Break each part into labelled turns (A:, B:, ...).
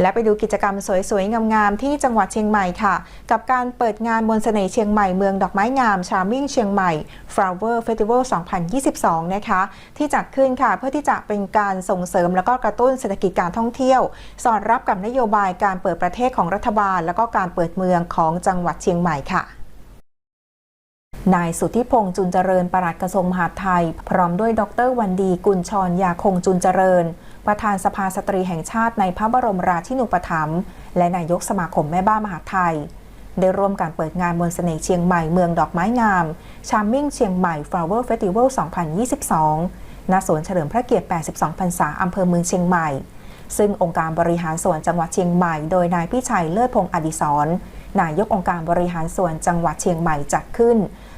A: และไปดูกิจกรรมสวยๆ งามๆ ที่จังหวัดเชียงใหม่ค่ะ กับการเปิดงานมนต์เสน่ห์เชียงใหม่เมืองดอกไม้งาม Charming เชียงใหม่ Flower Festival 2022 นะคะ ที่จัดขึ้นค่ะเพื่อที่จะเป็นการส่งเสริม แล้วก็กระตุ้นเศรษฐกิจการท่องเที่ยว สอดรับกับนโยบายการเปิดประเทศของรัฐบาล แล้วก็การเปิดเมืองของจังหวัดเชียงใหม่ค่ะนายสุทธิพงษ์จุนเจริญปลัดกระทรวงมหาดไทย พร้อมด้วยดรวันดีกุลชรยาคงจุนเจริญ ประธานสภาสตรีแห่งชาติในพระบรมราชินูปถัมภ์และนายกสมาคมแม่บ้านมหาไทย ได้ร่วมการเปิดงานมนต์เสน่ห์เชียงใหม่เมืองดอกไม้งาม Charming เชียงใหม่ Flower Festival 2022 ณ สวนเฉลิมพระเกียรติ 82 พรรษา อำเภอเมืองเชียงใหม่ ซึ่งองค์การบริหารส่วนจังหวัดเชียงใหม่ โดยนายพิชัยเลิศพงษ์อดิศรนายกองค์การบริหารส่วนจังหวัดเชียงใหม่จัดขึ้น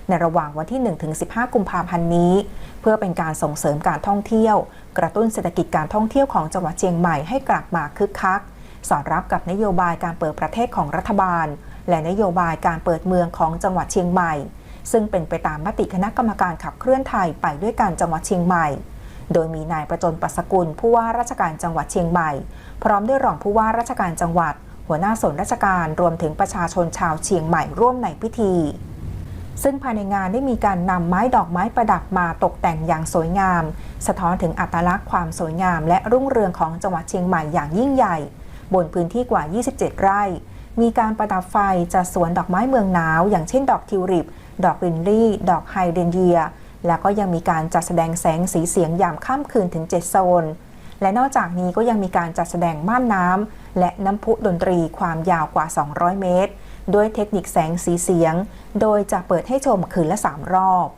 A: ในระหว่างวันที่ 1-15 กุมภาพันธ์นี้ เพื่อเป็นการส่งเสริมการท่องเที่ยว กระตุ้นเศรษฐกิจการท่องเที่ยวของจังหวัดเชียงใหม่ให้กลับมาคึกคัก สอดรับกับนโยบายการเปิดประเทศของรัฐบาล และนโยบายการเปิดเมืองของจังหวัดเชียงใหม่ ซึ่งเป็นไปตามมติคณะกรรมการขับเคลื่อนไทยไปด้วยกันจังหวัดเชียงใหม่ โดยมีนายประจนปัสกุลผู้ว่าราชการจังหวัดเชียงใหม่ พร้อมด้วยรองผู้ว่าราชการจังหวัดหัวหน้าส่วนราชการรวมถึงประชาชนชาวเชียงใหม่ร่วมในพิธี ซึ่งภายในงานได้มีการนำไม้ดอกไม้ประดับมาตกแต่งอย่างสวยงาม สะท้อนถึงอัตลักษณ์ความสวยงาม และรุ่งเรืองของจังหวัดเชียงใหม่อย่างยิ่งใหญ่ บนพื้นที่กว่า 27 ไร่ มีการประดับไฟจัดสวนดอกไม้เมืองหนาว อย่างเช่นดอกทิวลิป ดอกลินลี่ ดอกไฮเดรนเยีย แล้วก็ยังมีการจัดแสดงแสงสีเสียงยามค่ำคืนถึง 7 โซน และนอกจากนี้ก็ยังมีการจัดแสดงม่านน้ำและน้ำพุดนตรีความยาวกว่า 200 เมตร ด้วยเทคนิคแสงสีเสียง โดยจะเปิดให้ชมคืนละ 3 รอบ